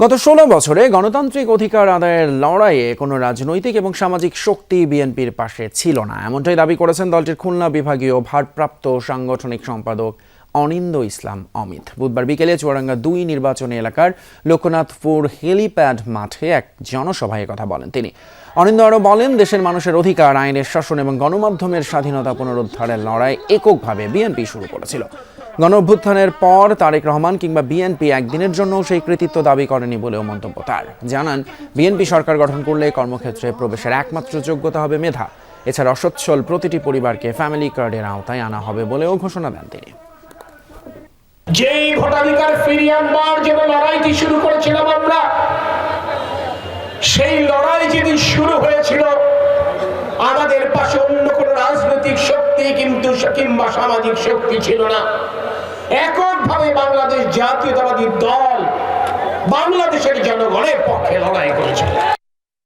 গত ষোলো বছরে গণতান্ত্রিক অধিকার আদায়ের লড়াইয়ে কোনো রাজনৈতিক এবং সামাজিক শক্তি বিএনপির পাশে ছিল না। এমনটাই দাবি করেছেন দলটির খুলনা বিভাগীয় ভারপ্রাপ্ত সাংগঠনিক সম্পাদক অনিন্দ ইসলাম অমিত। বুধবার বিকেলে চুয়াডাঙ্গা দুই নির্বাচনী এলাকার লোকনাথপুর হেলিপ্যাড মাঠে এক জনসভায় কথা বলেন তিনি। অনিন্দ আরও বলেন, দেশের মানুষের অধিকার, আইনের শাসন এবং গণমাধ্যমের স্বাধীনতা পুনরুদ্ধারের লড়াই এককভাবে বিএনপি শুরু করেছিল। গণ অভ্যুত্থানের পর তারেক রহমান কিংবা বিএনপি একদিনের জন্য সেই কৃতিত্ব দাবি করেনি বলেও মন্তব্য তার। জানান, বিএনপি সরকার গঠন করলে কর্মক্ষেত্রে প্রবেশের একমাত্র যোগ্যতা হবে মেধা। এছাড়া অসচ্ছল প্রতিটি পরিবারকে ফ্যামিলি কার্ডের আওতায় আনা হবে বলেও ঘোষণা দেন তিনি। যেই ভোটাধিকার ফিরিয়ে আনবার জন্য লড়াইটি শুরু করেছিলাম আমরা? সেই লড়াই যেদিন শুরু হয়েছিল, আমাদের পাশে অন্য কোনো রাজনৈতিক শক্তি কিন্তু কিংবা সামাজিক শক্তি ছিল না। এককভাবে বাংলাদেশ জাতীয়তাবাদী দল বাংলাদেশের জনগণের পক্ষে লড়াই করেছিল